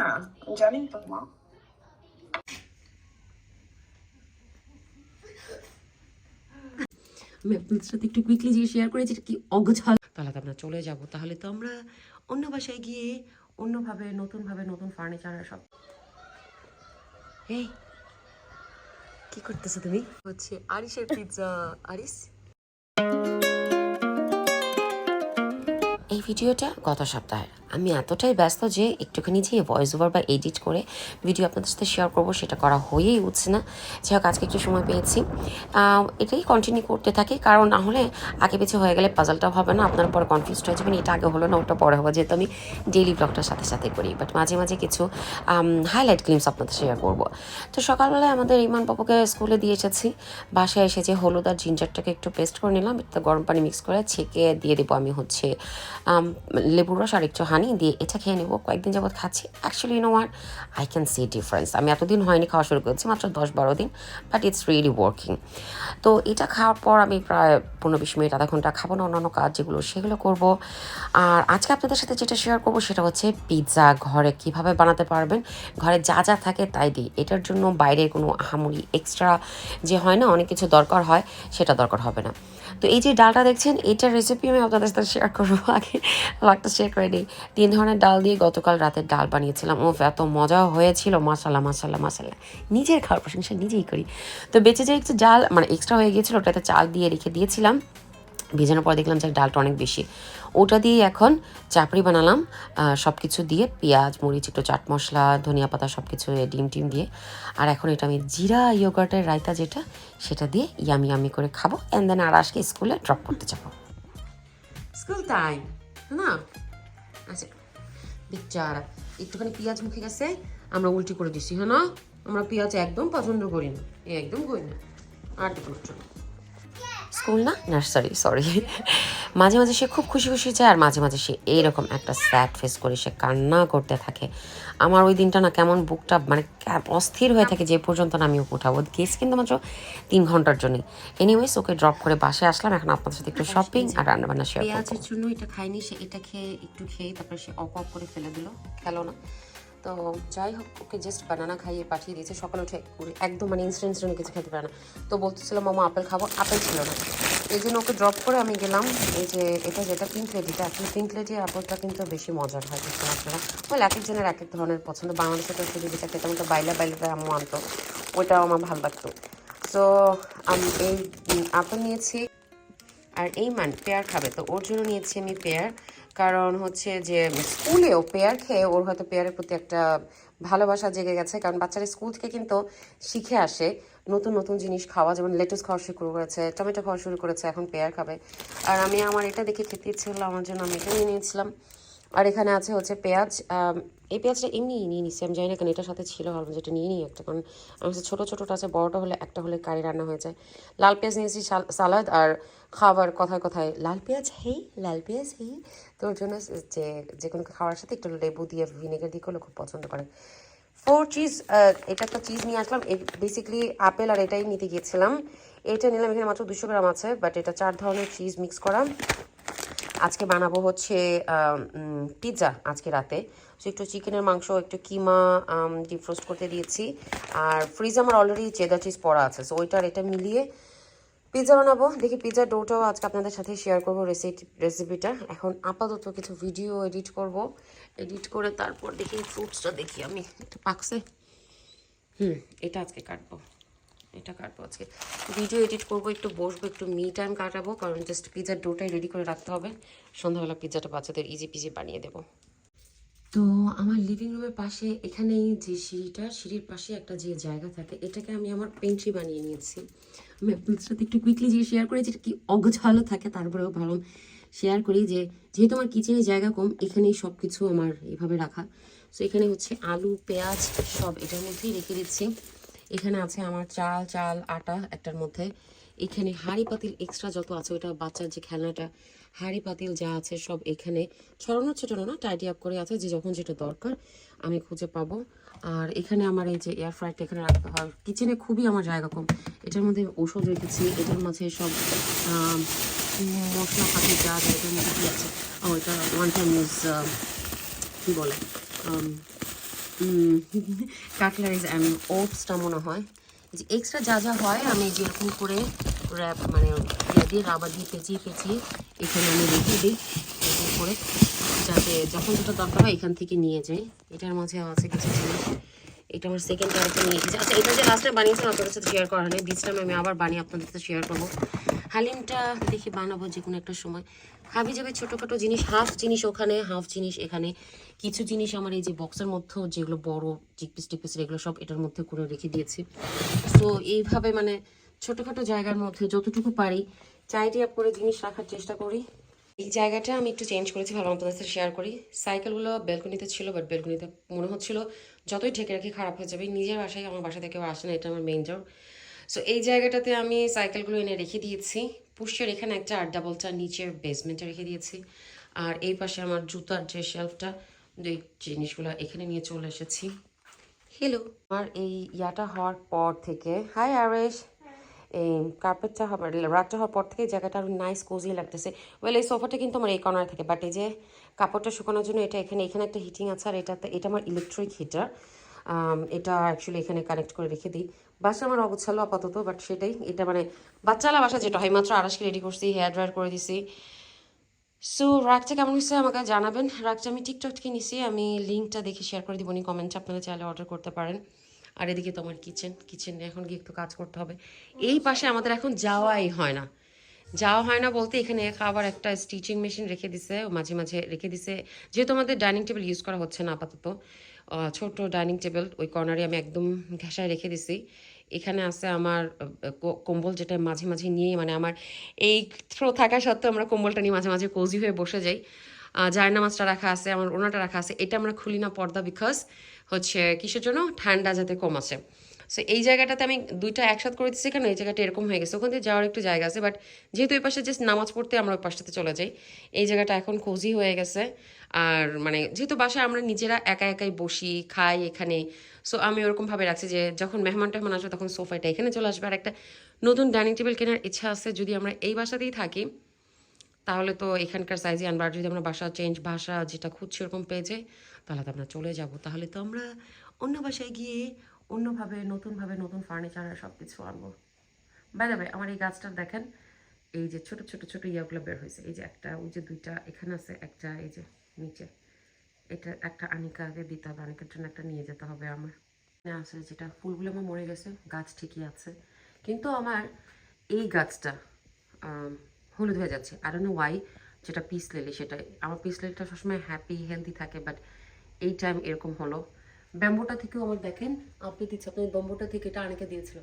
হ্যাঁ জানি তো মা আমি আপনাদের সাথে একটু কুইকলি যে শেয়ার করেছি কি অগোছাল? তাহলে তো আমরা চলে যাব। তাহলে তো আমরা অন্য বাসায় গিয়ে অন্যভাবে নতুনভাবে নতুন ফার্নিচার সব এই কি করতেছো তুমি? হচ্ছে আরিসের পিৎজা আরিস এই ভিডিওটা গত সপ্তাহের আমি এতটাই ব্যস্ত যে একটুখানি যে ভয়েস ওভার বা এডিট করে ভিডিও আপনাদের সাথে শেয়ার করব, সেটা করা হয়েই উঠছে না। যাই হোক, আজকে একটু সময় পেয়েছি। এটাই কন্টিনিউ করতে থাকি। কারণ না হলে আগে পিছিয়ে হয়ে গেলে পাজলটাও হবে না, আপনার পরে কনফিউজড হয়ে যাবেন। এটা আগে হলো না, ওটা পরে হবে। যেহেতু আমি ডেইলি ব্লগটার সাথে সাথে করি। বাট মাঝে মাঝে কিছু হাইলাইট ক্লিপস আপনাদের শেয়ার করব। তো সকালবেলায় আমাদের ইমান বাবুকে স্কুলে দিয়ে এসেছি। বাসায় এসেছে হলুদ আর জিঞ্জারটাকে একটু পেস্ট করে নিলাম। এটা গরম পানি মিক্স করে ছেঁকে দিয়ে দেবো আমি হচ্ছে লেবুর রস আর একটু হানি দিয়ে এটা খেয়ে নেব। কয়েকদিন যাবত খাচ্ছি। অ্যাকচুয়ালি নো আর আই ক্যান সি ডিফারেন্স আমি এতদিন হয়নি খাওয়া শুরু করেছি, মাত্র দশ বারো দিন বাট ইটস রিয়েলি ওয়ার্কিং তো এটা খাওয়ার পর আমি প্রায় পনেরো বিশ মিনিট, আধা ঘণ্টা খাব না অন্যান্য কাজ যেগুলো, সেগুলো করব। আর আজকে আপনাদের সাথে যেটা শেয়ার করব, সেটা হচ্ছে পিৎজা ঘরে কীভাবে বানাতে পারবেন, ঘরে যা যা থাকে তাই দিই। এটার জন্য বাইরের কোনো আহামরি এক্সট্রা যে হয় না, অনেক কিছু দরকার হয়, সেটা দরকার হবে না। তো এই যে ডালটা দেখছেন, এটার রেসিপি আমি আপনাদের সাথে শেয়ার করব আগে। একটা শেয়ার করে দিই। তিন ধরনের ডাল দিয়ে গতকাল রাতের ডাল বানিয়েছিলাম। ও এত মজা হয়েছিল। মাসাল্লাহ মাসাল্লাহ মাসাল্লাহ নিজের খাওয়ার প্রশংসা নিজেই করি। তো বেঁচে যে একটু ডাল মানে এক্সট্রা হয়ে গিয়েছিল, ওটাতে চাল দিয়ে রেখে দিয়েছিলাম। ভেজানোর পর দেখলাম যে ডালটা অনেক বেশি। ওটা দিয়ে এখন চাপড়ি বানালাম সব কিছু দিয়ে পেঁয়াজ, মরিচ, একটু চাট মশলা, ধনিয়া পাতা সব কিছু ডিম টিম দিয়ে। আর এখন এটা আমি জিরা ইয়োগার্টের রায়তা যেটা, সেটা দিয়ে ইয়ামি ইয়ামি করে খাব। অ্যান্ড দেন আর আজকে স্কুলে ড্রপ করতে যাব। স্কুল টাইম না? আচ্ছা বেচারা একটুখানি পেঁয়াজ মুখে গেছে, আমরা উল্টি করে দিছি হ্যাঁ না? আমরা পেঁয়াজ একদম পছন্দ করি না। এ একদম করি না। আর চলো। স্কুল না? নার্সারি সরি মাঝে মাঝে সে খুব খুশি খুশি যায় আর মাঝে মাঝে সে এইরকম একটা স্যাড ফেস করে সে কান্না করতে থাকে। আমার ওই দিনটা না কেমন বুকটা মানে অস্থির হয়ে থাকে যে পর্যন্ত না আমি ওকে উঠাবো। গেস কিন্তু মাত্র তিন ঘণ্টার জন্য। এনিওয়েজ ওকে ড্রপ করে বাসায় আসলাম। এখন আপনাদের সাথে একটু শপিং আর রান্নাবান্না শেয়ার করব। জন্য এটা খাইনি সে এটা খেয়ে একটু খেয়ে তারপরে সে অপ অপ করে ফেলে দিল। খেলো না। তো যাই হোক, ওকে জাস্ট বানানা খাইয়ে পাঠিয়ে দিয়েছে। সকালে উঠে একদম মানে ইনস্ট্যান্ট ইনস্ট্যান্ট কিছু খেতে পারে না। তো বলতেছিলাম, মামা, আপেল খাব। আপেল ছিল না। এই জন্য ওকে ড্রপ করে আমি গেলাম। এই যে, এটা যেটা পিঙ্ক লেডিটা আসলে লেডি আপেলটা কিন্তু বেশি মজার হয়, বুঝতে আপনারা বলে এক একজনের এক এক ধরনের পছন্দ। বাংলাদেশে তো শুধু যেটা খেতাম তো বাইলা বাইলাটা আম্মু আনতো। ওইটাও আমার ভালো লাগতো। সো আমি এই আপেল নিয়েছি। আর এই মান, পেয়ার খাবে। তো ওর জন্য নিয়েছি আমি পেয়ার। কারণ হচ্ছে যে স্কুলেও পেয়ার খেয়ে ওর হয়তো পেয়ারের প্রতি একটা ভালোবাসা জেগে গেছে, কারণ বাচ্চারা স্কুল থেকে কিন্তু শিখে আসে নতুন নতুন জিনিস খাওয়া, যেমন লেটুস খাওয়া শুরু করেছে, টমেটো খাওয়া শুরু করেছে, এখন পেয়ার খাবে। আর আমি আমার এটা দেখে খেতে ইচ্ছে হলো আমার জন্য আমি এটা নিয়ে নিয়েছিলাম। আর এখানে আছে হচ্ছে পেঁয়াজ এই পেঁয়াজটা এমনি নিয়ে নিচ্ছি আমি জানি না কেন এটার সাথে ছিল ভাবলাম যেটা নিয়ে নিই একটা, কারণ আমার কাছে ছোটো ছোটোটা আছে, বড়টা হলে একটা হলে কারি রান্না হয়ে যায়। লাল পেঁয়াজ নিয়েছি সাল- সালাদ আর খাবার কথায় কথায়। লাল পেঁয়াজ, হেই, লাল পেঁয়াজ, হেই। তো ওর জন্য যে যে কোনো খাওয়ার সাথে একটু লেবু দিয়ে ভিনেগার দিয়ে করলে খুব পছন্দ করে। ফোর চিজ এটা একটা চিজ নিয়ে আসলাম। বেসিক্যালি আপেল আর এটাই নিতে গিয়েছিলাম। এটা নিলাম এখানে মাত্র দুশো গ্রাম আছে বাট এটা চার ধরনের চিজ মিক্স করা। আজকে বানাবো হচ্ছে পিৎজা আজকে রাতে। সো একটু চিকেনের মাংস, একটু কিমা ডিপ রোস্ট করতে দিয়েছি। আর ফ্রিজ আমার অলরেডি চেদার চিজ পড়া আছে। সো ওইটার এটা মিলিয়ে পিৎজা বানাবো। দেখি পিৎজার ডোটাও আজকে আপনাদের সাথে শেয়ার করব রেসিপি রেসিপিটা এখন আপাতত কিছু ভিডিও এডিট করব। এডিট করে তারপর দেখি ফ্রুটসটা দেখি আমি। একটু পাকছে। হুম, এটা আজকে কাটবো। এটা কাটবো আজকে। ভিডিও এডিট করব, একটু বসবো, একটু মি টাইম কাটাবো, কারণ জাস্ট পিৎজার ডোটাই রেডি করে রাখতে হবে। সন্ধ্যাবেলা পিৎজাটা বাচ্চাদের ইজি পিজি বানিয়ে দেবো। তো আমার লিভিং রুমের পাশে এখানেই যে সিঁড়িটা, সিঁড়ির পাশে একটা যে জায়গা থাকে, এটাকে আমি আমার পেন্ট্রি বানিয়ে নিয়েছি। আমি আপনাদের সাথে একটু কুইকলি যে শেয়ার করেছি এটা কি অগোছালো থাকে, তারপরেও ভালো শেয়ার করি যে, যেহেতু আমার কিচেনে জায়গা কম, এখানেই সব কিছু আমার এভাবে রাখা। সো এখানে হচ্ছে আলু, পেঁয়াজ, সব এটার মধ্যেই রেখে দিচ্ছি। এখানে আছে আমার চাল চাল আটা একটার মধ্যে। এখানে হাঁড়ি পাতিল এক্সট্রা যত আছে ওটা বাচ্চার যে খেলনাটা হাঁড়ি পাতিল যা আছে সব এখানে ছড়ানো ছোটানো না টাইডি আপ করে আছে যে যখন যেটা দরকার আমি খুঁজে পাবো। আর এখানে আমার এই যে এয়ার ফ্রাইটা এখানে রাখতে হয়। কিচেনে খুবই আমার জায়গা কম। এটার মধ্যে ওষুধ রেখেছি এটার মাঝে সব আম, মশলা পাতি যা যা এটার মধ্যে আছে? ও এটা ওয়ান টাইম ইউজ কী বলে? কাটলারিজ অ্যান্ড ওটসটা মনে হয়। যে এক্সট্রা যা যা হয়, আমি যেরকম করে র্যাপ মানে ইয়ে দিয়ে, রাবার দিয়ে পেঁচিয়ে পেঁচিয়ে এখানে আমি রেখে দিই। এরকম করে যাতে যখন যেটা দরকার হয় এখান থেকে নিয়ে যাই। এটার মাঝে আছে কিছু জিনিস। এটা আমার সেকেন্ড ক্যারেক্টার নিয়ে এসেছে। আচ্ছা এটা যে লাস্ট বানিয়েছিলাম আপনাদের সাথে শেয়ার করা নেই। দিস আমি আবার বানিয়ে আপনাদের সাথে শেয়ার করব। হালিমটা দেখি বানাবো যে কোনো একটা সময়। হাবি যাবে ছোটোখাটো জিনিস হাফ জিনিস ওখানে হাফ জিনিস এখানে। কিছু জিনিস আমার এই যে বক্সের মধ্যেও যেগুলো বড় চিকপিস টিকপিস এগুলো সব এটার মধ্যে করে রেখে দিয়েছি। তো এইভাবে মানে ছোটোখাটো জায়গার মধ্যে যতটুকু পারি চাইটি আপ করে জিনিস রাখার চেষ্টা করি। এই জায়গাটা আমি একটু চেঞ্জ করেছি ভালো আপনাদের সাথে শেয়ার করি। সাইকেলগুলো বেলকনিতে ছিল বাট বেলকনিতে মনে হচ্ছিল, যতই ঢেকে রাখি খারাপ হয়ে যাবে। নিজের বাসায়, আমার বাসা থেকে আসে না, এটা আমার মেইন জব সো এই জায়গাটাতে আমি সাইকেলগুলো এনে রেখে দিয়েছি। পুষ্যের এখানে একটা আর ডাবলটা নিচের বেসমেন্টে রেখে দিয়েছি। আর এই পাশে আমার জুতার যে শেলফটা এই জিনিসগুলো এখানে নিয়ে চলে এসেছি। হ্যালো আমার এই ইয়াটা হওয়ার পর থেকে হাই আরেশ এই কার্পেটটা হওয়ার রাতটা হওয়ার পর থেকে জায়গাটা আরও নাইস কোজি লাগতেছে। ওয়েল এই সোফাটা কিন্তু আমার এই কর্নার থেকে বাট এই যে কাপড়টা শুকানোর জন্য এটা এখানে এখানে একটা হিটিং আছে আর এটাতে এটা আমার ইলেকট্রিক হিটার এটা অ্যাকচুয়ালি এখানে কানেক্ট করে রেখে দিই। বাসা আমার অগোছালো আপাতত বাট সেটাই। এটা মানে বাচ্চালা বাসা যেটা হয়, মাত্র আড়াইশকে রেডি করছি হেয়ার ড্রায়ার করে দিছি। সো রাগটা কেমন হয়েছে আমাকে জানাবেন। রাগটা আমি টিকটক থেকে নিছি, আমি লিঙ্কটা দেখে শেয়ার করে দিব নি কমেন্টে আপনারা চাইলে অর্ডার করতে পারেন। আর এদিকে তো আমার কিচেন কিচেনে এখন গিয়ে একটু কাজ করতে হবে। এই পাশে আমাদের এখন যাওয়াই হয় না। যাওয়া হয় না বলতে এখানে আবার একটা স্টিচিং মেশিন রেখে দিছে মাঝে মাঝে রেখে দিছে। যেহেতু আমাদের ডাইনিং টেবিল ইউজ করা হচ্ছে না আপাতত ছোট ডাইনিং টেবিল ওই কর্নারে আমি একদম ঘেঁষায় রেখে দিছি। এখানে আছে আমার কম্বল যেটা মাঝে মাঝে নিয়ে মানে আমার এই থ্রো থাকা সত্ত্বেও আমরা কম্বলটা নিয়ে মাঝে মাঝে কোজি হয়ে বসে যাই। জায়না মাছটা রাখা আছে, আমার ওনাটা রাখা আছে, এটা আমরা খুলি না পর্দা বিকজ হচ্ছে কিসের জন্য? ঠান্ডা যাতে কম আছে সো এই জায়গাটাতে আমি দুইটা একসাথে করে দিচ্ছি কেন? এই জায়গাটা এরকম হয়ে গেছে। ওখান থেকে যাওয়ার একটু জায়গা আছে বাট যেহেতু এই পাশে জাস্ট নামাজ পড়তে আমরা ওই পাশটাতে চলে যাই। এই জায়গাটা এখন কোজি হয়ে গেছে। আর মানে যেহেতু বাসায় আমরা নিজেরা একা একাই বসি, খাই এখানে সো আমি ওরকমভাবে রাখছি যে, যখন মেহমান টেহমান আসবে, তখন সোফাটা এখানে চলে আসবে। আর একটা নতুন ডাইনিং টেবিল কেনার ইচ্ছা আছে, যদি আমরা এই বাসাতেই থাকি, তাহলে তো এখানকার সাইজে আনবার যদি আমরা বাসা চেঞ্জ ভাষা যেটা খুঁজছি ওরকম পেয়ে যাই, তাহলে তো আমরা চলে যাব। তাহলে তো আমরা অন্য বাসায় গিয়ে অন্যভাবে, নতুনভাবে নতুন ফার্নিচার আর সব কিছু আনব বাই দ্য আমার এই গাছটা দেখেন, এই যে ছোট ছোট ছোট ইয়াগুলো বের হয়েছে। এই যে একটা, ওই যে দুইটা এখানে আছে, একটা এই যে নিচে। এটা একটা আনিকাকে দিতে হবে আনিকার জন্য একটা নিয়ে যেতে হবে আমার। আসলে যেটা ফুলগুলো আমার মরে গেছে, গাছ ঠিকই আছে। কিন্তু আমার এই গাছটা হলুদ হয়ে যাচ্ছে। আর নো ওয়াই যেটা পিস লিলি সেটাই। আমার পিস লিলিটা সবসময় হ্যাপি হেলদি থাকে বাট এই টাইম এরকম হলো। ব্যাম্বোটা থেকেও আমার দেখেন, আপনি দিচ্ছে আপনি ব্যাম্বোটা থেকে এটা অনেকে দিয়েছিল।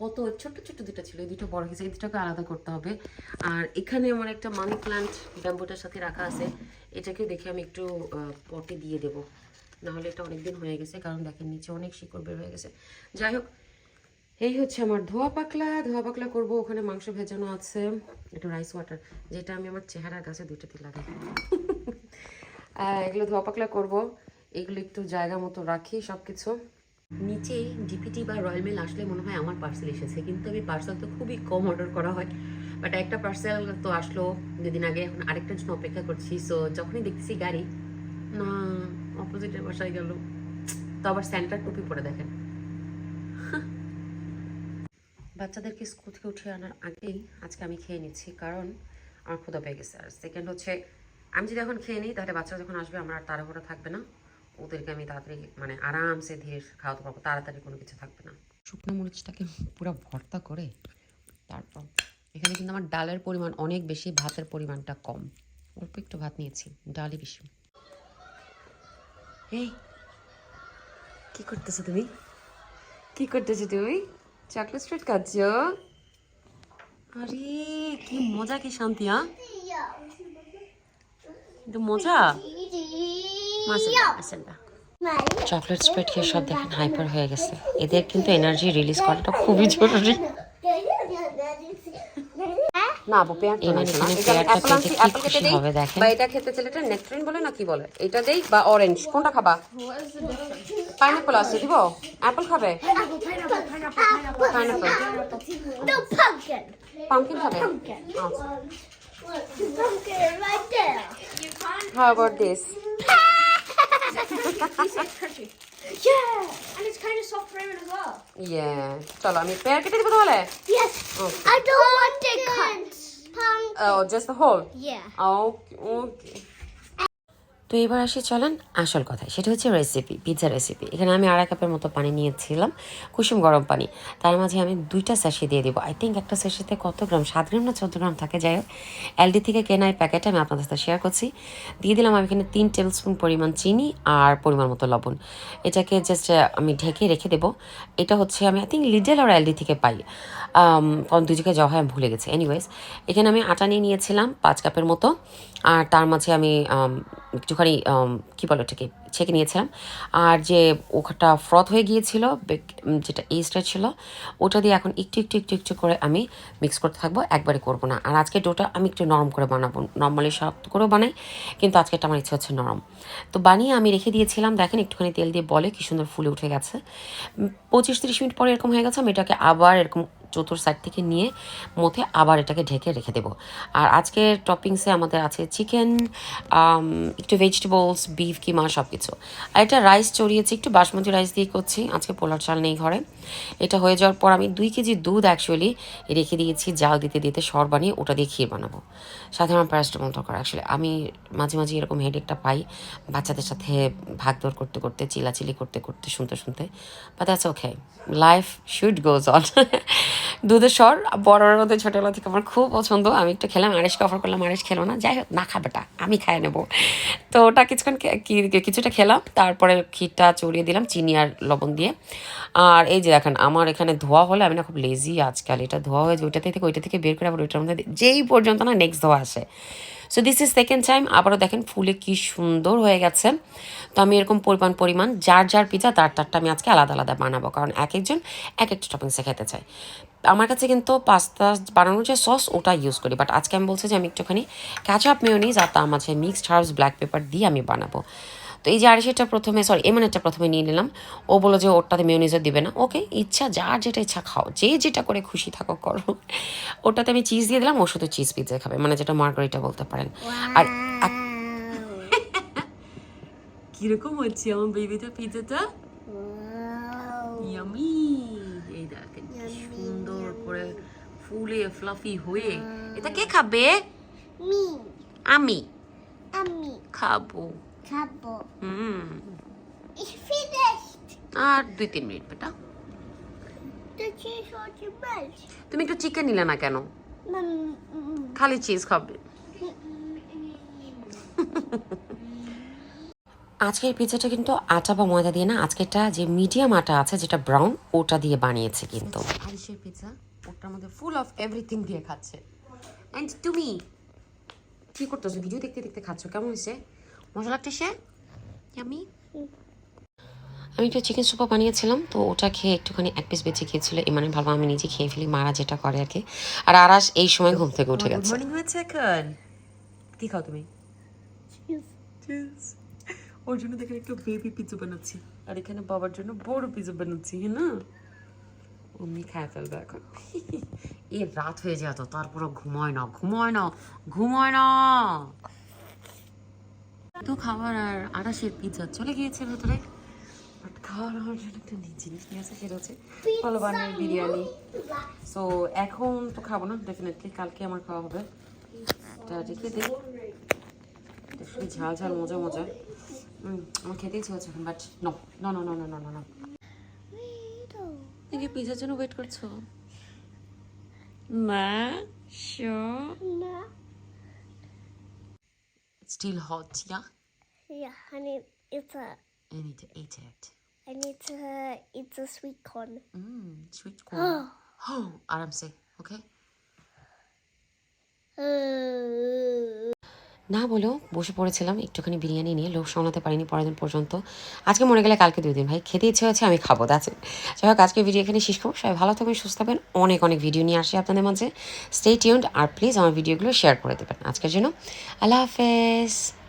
কত ছোট্ট ছোট্ট দুটো ছিল, এই দুটো বড় হয়েছে, এই দুটোকে আলাদা করতে হবে। আর এখানে আমার একটা মানি প্ল্যান্ট ব্যাম্বোটার সাথে রাখা আছে, এটাকে দেখে আমি একটু পটে দিয়ে দেবো। নাহলে এটা অনেকদিন হয়ে গেছে, কারণ দেখেন নিচে অনেক শিকড় বের হয়ে গেছে। যাই হোক, এই হচ্ছে আমার ধোয়া পাকলা। ধোয়া পাকলা করব, ওখানে মাংস ভেজানো আছে, একটু রাইস ওয়াটার যেটা আমি আমার চেহারার কাছে দুইটাতে লাগাই। এগুলো ধোয়া পাকলা করব, এগুলো একটু জায়গা মতো রাখি সব কিছু নিচে ডিপিটি বা রয়্যাল মেল আসলে মনে হয় আমার পার্সেল এসেছে। কিন্তু আমি পার্সেল তো খুবই কম অর্ডার করা হয়। বাট একটা পার্সেল তো আসলো দুদিন আগে এখন আরেকটার জন্য অপেক্ষা করছি। সো যখনই দেখতেছি গাড়ি, না অপোজিটের বাসায় গেল। তো আবার সেন্টার টুপি পরে দেখেন। বাচ্চাদেরকে স্কুল থেকে উঠে আনার আগেই আজকে আমি খেয়ে নিচ্ছি। কারণ আমার ক্ষুদা পেয়ে গেছে। আর সেকেন্ড হচ্ছে, আমি যদি এখন খেয়ে নিই, তাহলে বাচ্চারা যখন আসবে, আমার আর তাড়াহুড়া থাকবে না। ওদেরকে আমি তাড়াতাড়ি মানে আরামসে ধীরে খাওয়াতে পারব তাড়াতাড়ি কোনো কিছু থাকবে না। শুকনো মরিচটাকে পুরো ভর্তা করে তারপর এখানে কিন্তু আমার ডালের পরিমাণ অনেক বেশি ভাতের পরিমাণটা কম। অল্প একটু ভাত নিয়েছি ডালই বেশি। এই কি করতেছো তুমি? কি করতেছো তুমি? চকলেট স্ট্রিট খাচ্ছ? আরে কি মজা কি শান্তি হ্যাঁ? কিন্তু মজা? চকলেট স্প্রেড খেয়ে সব দেখেন হাইপার হয়ে গেছে। এদের কিন্তু এনার্জি রিলিজ করাটা খুবই জরুরি। না আপু কেটে দেই, হবে দেখেন। বা এটা খেতে চাইলে এটা নেকট্রিন বলে না কি বলে? এটা দেই বা অরেঞ্জ কোনটা খাবা? পাইনাপল আছে দিব? অ্যাপল খাবে? Pineapple No pumpkin. পামকিন খাবে? Pumpkin. আচ্ছা। Pumpkin Yeah, and it's kind of soft framing as well. ইয়ে চলো আমি পেয়ার কেটে দেবো তাহলে Yes. Okay. I don't want it cut. Pumpkin. O just the whole Yeah. Okay okay তো এবার আসি চলেন আসল কথায়। সেটা হচ্ছে রেসিপি পিৎজা রেসিপি এখানে আমি আড়াই কাপের মতো পানি নিয়েছিলাম কুসুম গরম পানি। তার মাঝে আমি দুইটা স্যাশি দিয়ে দেবো। আই থিঙ্ক একটা স্যাশিতে কত গ্রাম? সাত গ্রাম না চোদ্দ গ্রাম? থাকে যাই হোক। এলডি থেকে কেনা এই প্যাকেটে আমি আপনাদের সাথে শেয়ার করছি। দিয়ে দিলাম আমি এখানে তিন টেবিল স্পুন পরিমাণ চিনি আর পরিমাণ মতো লবণ। এটাকে জাস্ট আমি ঢেকে রেখে দেবো। এটা হচ্ছে আমি আই থিঙ্ক লিডেল আর এলডি থেকে পাই। কারণ দুই জায়গায় হয় আমি ভুলে গেছি। এনিওয়েজ এখানে আমি আটা নিয়ে নিয়েছিলাম পাঁচ কাপের মতো। আর তার মাঝে আমি আম, একটুখানি কী বলো এটাকে ছেঁকে নিয়েছিলাম। আর যে ওখানটা ফ্রথ হয়ে গিয়েছিল যেটা ইস্টটা ছিল, ওটা দিয়ে এখন একটু একটু একটু একটু করে আমি মিক্স করতে থাকব, একবারে করব না। আর আজকে ডোটা আমি একটু নরম করে বানাবো নর্মালি শক্ত করেও বানাই, কিন্তু আজকে আমার ইচ্ছে হচ্ছে নরম। তো বানিয়ে আমি রেখে দিয়েছিলাম, দেখেন একটুখানি তেল দিয়ে বলে কি সুন্দর ফুলে উঠে গেছে। পঁচিশ তিরিশ মিনিট পরে এরকম হয়ে গেছে, আমি এটাকে আবার এরকম চতুর সাইড থেকে নিয়ে মধ্যে আবার এটাকে ঢেকে রেখে দেবো। আর আজকের টপিংসে আমাদের আছে চিকেন একটু ভেজিটেবলস বিফ কিমা সব কিছু আর এটা রাইস চড়িয়েছি, একটু বাসমতি রাইস দিয়ে করছি। আজকে পোলার চাল নেই ঘরে। এটা হয়ে যাওয়ার পর আমি দুই কেজি দুধ অ্যাকচুয়ালি রেখে দিয়েছি, জাল দিতে দিতে সর বানিয়ে ওটা দিয়ে ক্ষীর বানাবো। সাধারণ প্যারাস্টামল দরকার অ্যাকচুয়ালি আমি মাঝে মাঝে এরকম হেডেকটা পাই, বাচ্চাদের সাথে ভাগদৌড় করতে করতে, চিলাচিলি করতে করতে, শুনতে শুনতে। But that's okay life should goes on দুধের স্বর মধ্যে ছোটোবেলা থেকে আমার খুব পছন্দ। আমি একটু খেলাম, আরেশকে অফার করলাম, আরেশ খেলো না। যাই হোক, না খাবেটা আমি খাই নেব। তো ওটা কিছুক্ষণ কিছুটা খেলাম, তারপরে ক্ষীরটা চড়িয়ে দিলাম, চিনি আর লবণ দিয়ে। আর এই যে দেখেন, আমার এখানে ধোয়া হলে আমি না খুব লেজি আজকাল। এটা ধোয়া হয়ে যে ওইটা থেকে ওইটা থেকে বের করে আবার ওইটার মধ্যে যেই পর্যন্ত না নেক্সট ধোয়া আসে। So this is second time আবারও দেখেন ফুলে কি সুন্দর হয়ে গেছে। তো আমি এরকম পরিমাণ পরিমাণ, যার যার পিজা তার, তারটা আমি আজকে আলাদা আলাদা বানাবো, কারণ এক একজন এক একটা টপিংসে খেতে চাই আমার কাছে কিন্তু পাস্তা বানানোর যে সস ওটা ইউজ করি বাট আজকে আমি বলছি যে আমি একটুখানি ক্যাচআপ মেয়নিজ আর তার মাঝে মিক্সড হার্বস ব্ল্যাক পেপার দিয়ে আমি বানাবো। তো এই যে আড়াইশোটা প্রথমে সরি এমনটা প্রথমে নিয়ে নিলাম। ও বলো যে ওরটাতে মেয়োনিজও দিবে না। ওকে ইচ্ছা যার যেটা ইচ্ছা খাও। যে যেটা করে খুশি থাকো করো। ওটাতে আমি চিজ দিয়ে দিলাম ও শুধু চিজ পিৎজা খাবে। মানে যেটা মার্গারিটা বলতে পারেন। আর কীরকম হচ্ছে আমার বেবিটা পিৎজাটা. ইয়ামি এই দেখেন কি সুন্দর করে ফুলে ফ্লাফি হয়ে। এটা কে খাবে? Me. আমি। Ami. খাব. হুম। Ich finished. আর দুই তিন মিনিট বেটা. তুমি একটু চিকেন নিলে না কেন? খালি চিজ খাবে। আজকের পিৎজাটা কিন্তু আটা বা ময়দা দিয়ে না আজকেরটা যে মিডিয়াম আটা আছে যেটা ব্রাউন ওটা দিয়ে বানিয়েছে কিন্তু। আরিসের পিৎজা ওটার মধ্যে ফুল অফ এভরিথিং দিয়ে খাচ্ছে। অ্যান্ড তুমি কি করতেছো? ভিডিও দেখতে দেখতে খাচ্ছ? কেমন হয়েছে? মজা লাগতেছে আমি আমি একটু চিকেন সুপা বানিয়েছিলাম তো ওটা খেয়ে একটুখানি এক পিস বেঁচে গিয়েছিল। এমানে ভালো আমি নিজে খেয়ে ফেলি মারা যেটা করে আর কি। আর আরাস এই সময় ঘুম থেকে উঠে গেছে। মর্নিং হয়েছে এখন। কি খাও তুমি? ওর জন্য দেখেন একটু বেবি পিজা বানাচ্ছি। আর এখানে বাবার জন্য বড় পিজা বানাচ্ছি হ্যাঁ না? অমনি খায় ফেলবে এখন। এ রাত হয়ে যেত তারপরে ঘুমায় না ঘুমায় না ঘুমায় না। তো খাবার আর আড়াশের পিৎজা চলে গিয়েছে ভেতরে। বাট খাওয়ার আমার জন্য একটা নি- জিনিস নিয়ে আছে সেটা হচ্ছে পালোবানের বিরিয়ানি। সো এখন তো খাব না ডেফিনেটলি কালকে আমার খাওয়া হবে। এটা রেখে দিই এটা শুধু ঝাল ঝাল মজা মজা। আমার খেতে ইচ্ছে হচ্ছে but no no no no no no no তুমি কি পিৎজার জন্য ওয়েট করছ? না। sure No. still hot, yeah? Yeah, honey, it's a. I need to eat it. I need to eat the sweet corn. Mmm, sweet corn. oh, Adam say, okay? Uh... না বলেও বসে পড়েছিলাম, একটুখানি বিরিয়ানি নিয়ে লোক সামলাতে পারিনি পরের দিন পর্যন্ত। আজকে মনে গেলে কালকে দুই দিন, ভাই। খেতে ইচ্ছে হয়েছে, আমি খাব আছে. যাই হোক আজকে ভিডিও এখানে শেষ করব। সবাই ভালো থাকবেন, সুস্থ থাকবেন। অনেক অনেক ভিডিও নিয়ে আসি আপনাদের মাঝে। স্টে টিউন্ড আর প্লিজ আমার ভিডিওগুলো শেয়ার করে দেবেন। আজকের জন্য, আল্লাহ হাফেজ।